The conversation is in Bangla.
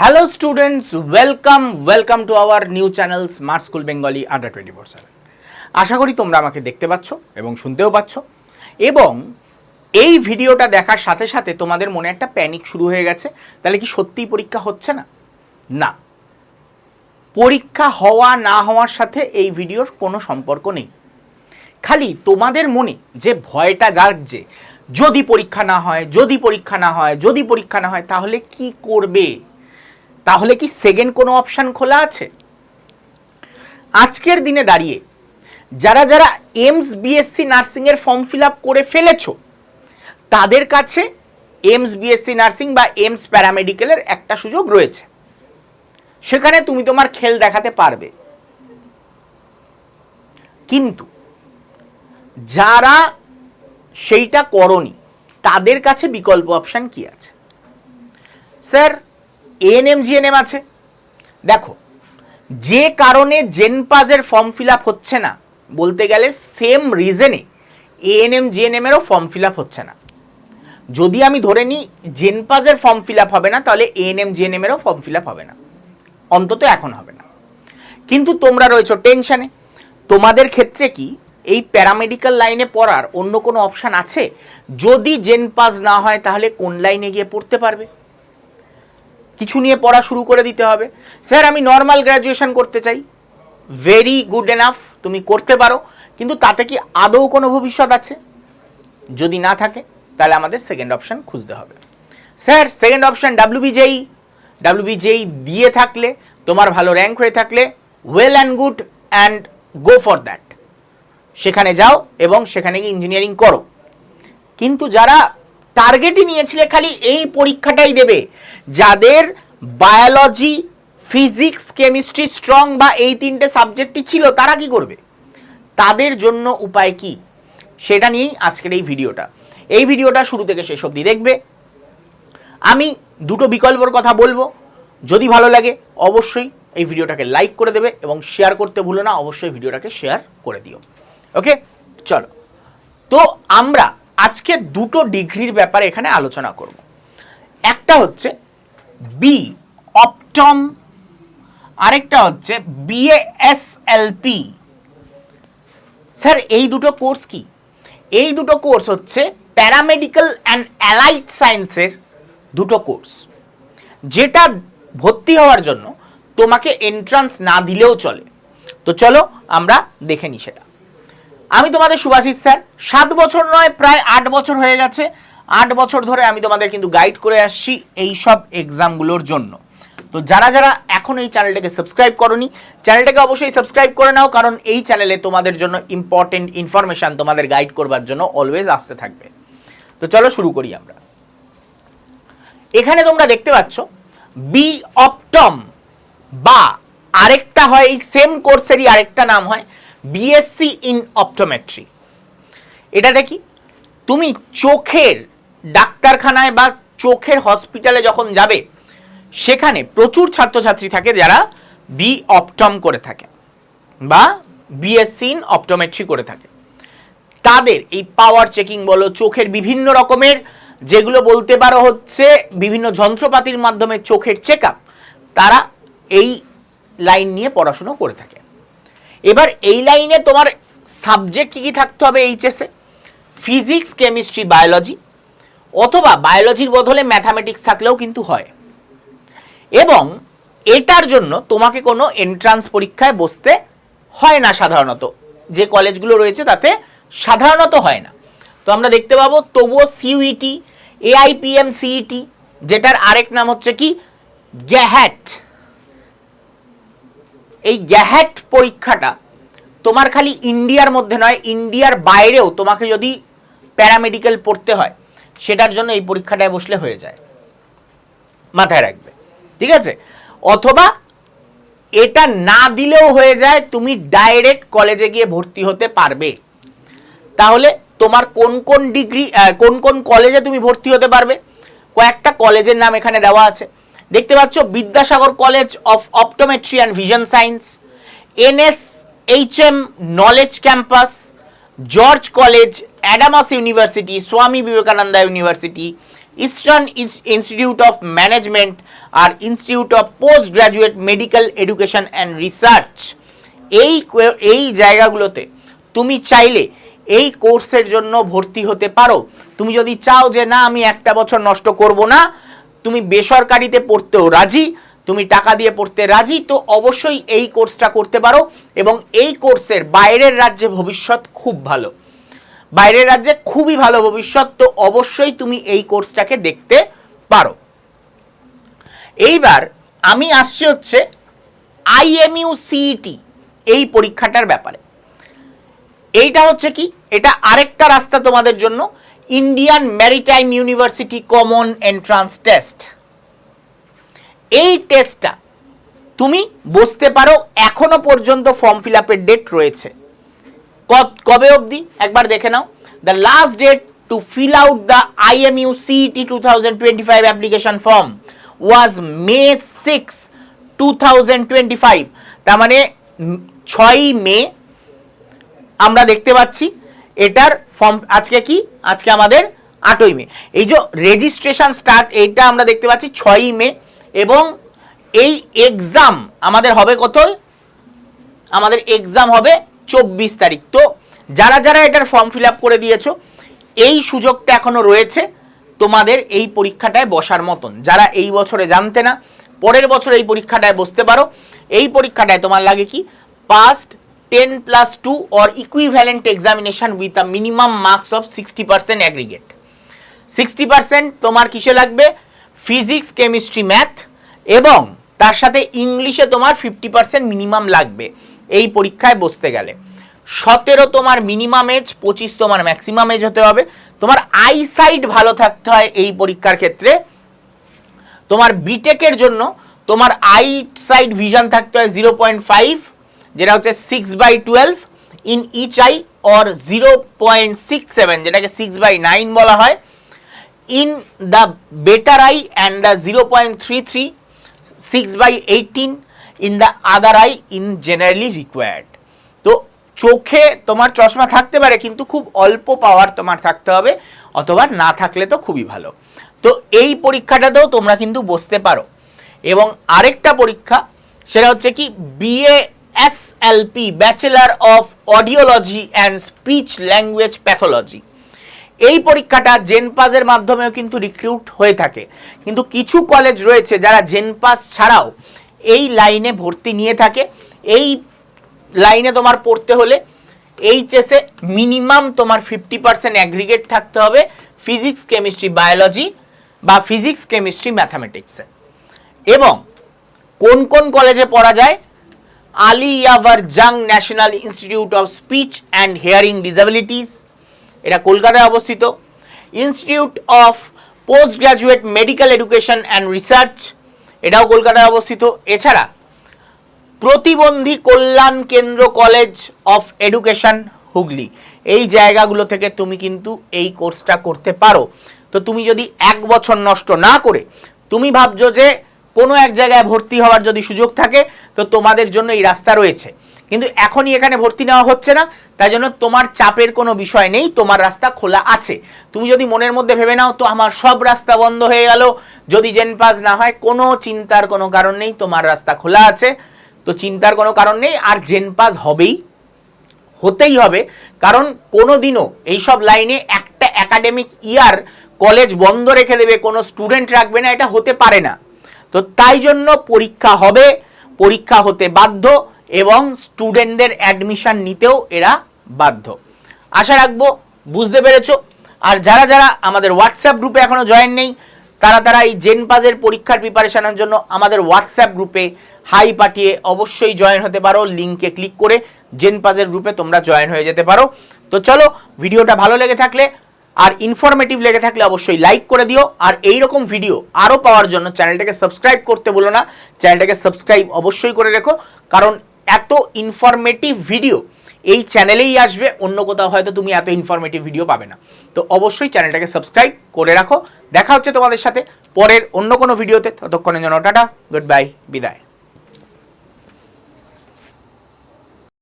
Hello students welcome welcome to our new channel smart school Bengali under twenty four seven আশা করি তোমরা আমাকে দেখতে পাচ্ছ এবং শুনতেও পাচ্ছ। এবং এই ভিডিওটা দেখার সাথে সাথে তোমাদের মনে একটা প্যানিক শুরু হয়ে গেছে। তাহলে কি সত্যিই পরীক্ষা হচ্ছে না? না। পরীক্ষা হওয়া, না হওয়ার সাথে এই ভিডিওর কোনো সম্পর্ক নেই। খালি তোমাদের মনে যে ভয়টা জাগছে, যদি পরীক্ষা না হয়, যদি পরীক্ষা না হয়, যদি পরীক্ষা না হয়, তাহলে কি করবে? তাহলে কি সেকেন্ড কোনো অপশান খোলা আছে? আজকের দিনে দাঁড়িয়ে যারা যারা এমস বিএসসি নার্সিংয়ের ফর্ম ফিল আপ করে ফেলেছ, তাদের কাছে এমস বিএসসি নার্সিং বা এমস প্যারামেডিক্যালের একটা সুযোগ রয়েছে। সেখানে তুমি তোমার খেল দেখাতে পারবে। কিন্তু যারা সেইটা করনি, তাদের কাছে বিকল্প অপশান কি আছে? স্যার এএনএম জিএনএম আছে। দেখো, যে কারণে জেনপাজের ফর্ম ফিল আপ হচ্ছে না, বলতে গেলে সেম রিজনে এএনএম জিএনএমেরও ফর্ম ফিল আপ হচ্ছে না। যদি আমি ধরে নিই জেনপাজের ফর্ম ফিল আপ হবে না, তাহলে এএনএম জিএনএমেরও ফর্ম ফিল আপ হবে না। অন্তত এখন হবে না। কিন্তু তোমরা রয়েছো টেনশনে। তোমাদের ক্ষেত্রে কি এই প্যারামেডিক্যাল লাইনে পড়ার অন্য কোনো অপশান আছে? যদি জেন পাস না হয়, তাহলে কোন লাইনে গিয়ে পড়তে পারবে? কিছু নিয়ে পড়া শুরু করে দিতে হবে। স্যার, আমি নর্মাল গ্র্যাজুয়েশন করতে চাই। ভেরি গুড এনাফ তুমি করতে পারো। কিন্তু তাতে কি আদৌ কোনো ভবিষ্যৎ আছে? যদি না থাকে, তাহলে আমাদের সেকেন্ড অপশান খুঁজতে হবে। Sir second option WBJEE WBJEE দিয়ে থাকলে, তোমার ভালো র্যাঙ্ক হয়ে থাকলে well and good and go for that সেখানে যাও এবং সেখানে গিয়ে ইঞ্জিনিয়ারিং করো। কিন্তু যারা টার্গেটই নিয়েছিলে খালি এই পরীক্ষাটাই দেবে। যাদের বায়োলজি ফিজিক্স কেমিস্ট্রি স্ট্রং বা এই তিনটে সাবজেক্টই ছিল, তারা কি করবে? তাদের জন্য উপায় কি? সেটা নিয়েই আজকের এই ভিডিওটা। এই ভিডিওটা শুরু থেকে শেষ অবধি দেখবে। আমি দুটো বিকল্পর কথা বলব। যদি ভালো লাগে, অবশ্যই এই ভিডিওটাকে লাইক করে দেবে এবং শেয়ার করতে ভুলো না, অবশ্যই ভিডিওটাকে শেয়ার করে দিও। ওকে চলো। তো আমরা আজকে দুটো ডিগ্রির ব্যাপারে এখানে আলোচনা করব। একটা হচ্ছে বি অপটম আরেকটা হচ্ছে বিএএসএলপি স্যার, এই দুটো কোর্স কি? এই দুটো কোর্স হচ্ছে প্যারামেডিক্যাল অ্যান্ড অ্যালাইড সায়েন্সের দুটো কোর্স, যেটা ভর্তি হওয়ার জন্য তোমাকে এন্ট্রান্স না দিলেও চলে। তো চলো আমরা দেখে নিই সেটা। আমি তোমাদের সুভাষিস স্যার। সাত বছর নয়, প্রায় আট বছর হয়ে গেছে। আট বছর ধরে আমি তোমাদের কিন্তু গাইড করে আসছি এই সব এক্সামগুলোর জন্য। তো যারা যারা এখন এই চ্যানেলটাকে সাবস্ক্রাইব করনি চ্যানেলটাকে অবশ্যই সাবস্ক্রাইব করে নাও, কারণ এই চ্যানেলে তোমাদের জন্য ইম্পর্টেন্ট ইনফরমেশান তোমাদের গাইড করবার জন্য অলওয়েজ আসতে থাকবে। তো চলো শুরু করি আমরা। এখানে তোমরা দেখতে পাচ্ছ বি অপটম বা আরেকটা হয়, এই সেম কোর্সেরই আরেকটা নাম হয় বিএসসি ইন অপটোমেট্রি এটাতে কি? তুমি চোখের ডাক্তারখানায় বা চোখের হসপিটালে যখন যাবে, সেখানে প্রচুর ছাত্রছাত্রী থাকে যারা বি অপটম করে থাকে বা বিএসসি ইন অপটোমেট্রি করে থাকে। তাদের এই পাওয়ার চেকিং বলো, চোখের বিভিন্ন রকমের যেগুলো বলতে পারো হচ্ছে বিভিন্ন যন্ত্রপাতির মাধ্যমে চোখের চেক তারা এই লাইন নিয়ে পড়াশুনো করে থাকে। এবার এই লাইনে তোমার সাবজেক্ট কী কী থাকতে হবে এইচএসে? ফিজিক্স কেমিস্ট্রি বায়োলজি অথবা বায়োলজির বদলে ম্যাথামেটিক্স থাকলেও কিন্তু হয়। এবং এটার জন্য তোমাকে কোনো এন্ট্রান্স পরীক্ষায় বসতে হয় না সাধারণত। যে কলেজগুলো রয়েছে তাতে সাধারণত হয় না। তো আমরা দেখতে পাবো, তবুও সিইউইটি এআইপিএম সিইটি যেটার আরেক নাম হচ্ছে কি? গ্যাহ্যাট এই গ্যাহ্যাট পরীক্ষাটা তোমার খালি ইন্ডিয়ার মধ্যে নয়, ইন্ডিয়ার বাইরেও তোমাকে যদি প্যারামেডিক্যাল পড়তে হয়, সেটার জন্য এই পরীক্ষাটায় বসলে হয়ে যায়। মাথায় রাখবে। ঠিক আছে? অথবা এটা না দিলেও হয়ে যায়, তুমি ডাইরেক্ট কলেজে গিয়ে ভর্তি হতে পারবে। তাহলে তোমার কোন কোন ডিগ্রি কোন কোন কলেজে তুমি ভর্তি হতে পারবে? কয়েকটা কলেজের নাম এখানে দেওয়া আছে। দেখতে পাচ্ছ Vidyasagar college of optometry and vision science NS H M knowledge campus, George college, Adamas university, Swami Vivekananda university, eastern institute of management R institute of post graduate medical education and research. এই এই জায়গাগুলোতে তুমি চাইলে এই কোর্সের জন্য ভর্তি হতে পারো। তুমি যদি চাও যে না, আমি একটা বছর নষ্ট করব না তুমি বেসরকারিতে পড়তেও রাজি, তুমি টাকা দিয়ে পড়তে রাজি, তো অবশ্যই এই কোর্সটা করতে পারো এবং এই কোর্সের বাইরের রাজ্যে ভবিষ্যৎ খুব ভালো। বাইরের রাজ্যে খুবই ভালো ভবিষ্যৎ, তো অবশ্যই তুমি এই কোর্সটাকে দেখতে পারো। এইবার আমি আসছি হচ্ছে আইএমইউ সিইটি এই পরীক্ষাটার ব্যাপারে। এইটা হচ্ছে কি? এটা আরেকটা রাস্তা তোমাদের জন্য। Indian maritime university common entrance test এই টেস্টটা তুমি বসতে পারো এখনও পর্যন্ত ফর্ম ফিল আপের ডেট রয়েছে। কবে অবধি? একবার দেখে নাও। The last date to fill out the IMU CET two thousand twenty five application form was May six two thousand twenty five তার মানে ছয়ই মে আমরা দেখতে পাচ্ছি এটার ফর্ম আজকে কি? আজকে আমাদের আটই মে। এই যে রেজিস্ট্রেশন স্টার্ট এইটা আমরা দেখতে পাচ্ছি ছয়ই মে এবং এই এক্সাম আমাদের হবে কত আমাদের এক্সাম হবে চব্বিশ তারিখ। তো যারা যারা এটার ফর্ম ফিল আপ করে দিয়েছ, এই সুযোগটা এখনও রয়েছে তোমাদের এই পরীক্ষাটায় বসার মতন। যারা এই বছরে জানতে না, পরের বছর এই পরীক্ষাটায় বসতে পারো। এই পরীক্ষাটায় তোমার লাগে কি? Passed ten plus two or equivalent examination with a minimum marks of sixty percent aggregate sixty percent তোমার কিসে লাগবে? ফিজিক্স কেমিস্ট্রি ম্যাথ এবং তার সাথে ইংলিশে তোমার ফিফটি পার্সেন্ট মিনিমাম লাগবে। এই পরীক্ষায় বসতে গেলে। সতেরো তোমার মিনিমাম এজ পঁচিশ তোমার ম্যাক্সিমাম এজ হতে হবে। তোমার আইসাইট ভালো থাকতে হয় এই পরীক্ষার ক্ষেত্রে। তোমার বিটেকের জন্য তোমার আই সাইড ভিশন থাকতে হয় জিরো পয়েন্ট ফাইভ যেটা হচ্ছে six by twelve in each eye or zero point six seven যেটাকে সিক্স বাই নাইন বলা হয় in the better eye and the zero point three three six by eighteen in the other eye in generally required তো চোখে তোমার চশমা থাকতে পারে, কিন্তু খুব অল্প পাওয়ার তোমার থাকতে হবে, অথবা না থাকলে তো খুবই ভালো। তো এই পরীক্ষাটাতেও তোমরা কিন্তু বসতে পারো। এবং আরেকটা পরীক্ষা, সেটা হচ্ছে কি BA S L P bachelor of audiology and speech language pathology এই পরীক্ষাটা জেনপাসের মাধ্যমেও কিন্তু রিক্রুট হয়ে থাকে। কিন্তু কিছু কলেজ রয়েছে যারা জেনপাস ছাড়াও এই লাইনে ভর্তি নিয়ে থাকে। এই লাইনে তোমার পড়তে হলে এইচএসে মিনিমাম তোমার ফিফটি পার্সেন্ট অ্যাগ্রিগেট থাকতে হবে ফিজিক্স কেমিস্ট্রি বায়োলজি বা ফিজিক্স কেমিস্ট্রি ম্যাথামেটিক্সে এবং কোন কোন কলেজে পড়া যায়? Ali Yavar Jung national institute of speech and hearing disabilities এটা কলকাতায় অবস্থিত। Institute of post graduate medical education and research, এটাও কলকাতায় অবস্থিত। এছাড়া, প্রতিবন্ধী কল্যাণ কেন্দ্র কলেজ অফ এডুকেশন, হুগলি। এই জায়গাগুলো থেকে তুমি কিন্তু এই কোর্সটা করতে পারো। তো তুমি যদি এক বছর নষ্ট না করে, তুমি ভাবছ যে কোনো এক জায়গায় ভর্তি হওয়ার যদি সুযোগ থাকে, তো তোমাদের জন্য এই রাস্তা রয়েছে। কিন্তু এখনই এখানে ভর্তি নেওয়া হচ্ছে না, তাই জন্য তোমার চাপের কোনো বিষয় নেই, তোমার রাস্তা খোলা আছে। তুমি যদি মনের মধ্যে ভেবে নাও, তো আমার সব রাস্তা বন্ধ হয়ে গেল। যদি জেন পাস না হয়, কোনো চিন্তার কোনো কারণ নেই, তোমার রাস্তা খোলা আছে। তো চিন্তার কোনো কারণ নেই, আর জেন পাস হবেই। হতেই হবে, কারণ কোনো দিনও এইসব লাইনে একটা একাডেমিক ইয়ার কলেজ বন্ধ রেখে দেবে, কোনো স্টুডেন্ট রাখবে না, এটা হতে পারে না। তো তাই জন্য পরীক্ষা হবে। পরীক্ষা হতে বাধ্য এবং স্টুডেন্টদের অ্যাডমিশন নিতেও এরা বাধ্য। আশা রাখব বুঝতে পেরেছ। আর যারা যারা আমাদের হোয়াটসঅ্যাপ গ্রুপে এখনও জয়েন নেই, তারা তারা এই জেন পাজের পরীক্ষার প্রিপারেশনের জন্য আমাদের হোয়াটসঅ্যাপ গ্রুপে হাই পাঠিয়ে অবশ্যই জয়েন হতে পারো। লিঙ্কে ক্লিক করে জেন পাজের গ্রুপে তোমরা জয়েন হয়ে যেতে পারো। তো চলো ভিডিওটা ভালো লেগে থাকলে আর ইনফরমেটিভ লেগে থাকলে অবশ্যই লাইক করে দিও। আর এই রকম ভিডিও আরও পাওয়ার জন্য চ্যানেলটাকে সাবস্ক্রাইব করতে বলো না। চ্যানেলটাকে সাবস্ক্রাইব অবশ্যই করে রেখো। কারণ এত ইনফরমেটিভ ভিডিও এই চ্যানেলেই আসবে, অন্য কোথাও হয়তো তুমি এত ইনফরমেটিভ ভিডিও পাবে না। তো অবশ্যই চ্যানেলটাকে সাবস্ক্রাইব করে রাখো। দেখা হচ্ছে তোমাদের সাথে পরের অন্য কোনো ভিডিওতে ততক্ষণের জন্য টাটা গুড বাই বিদায়।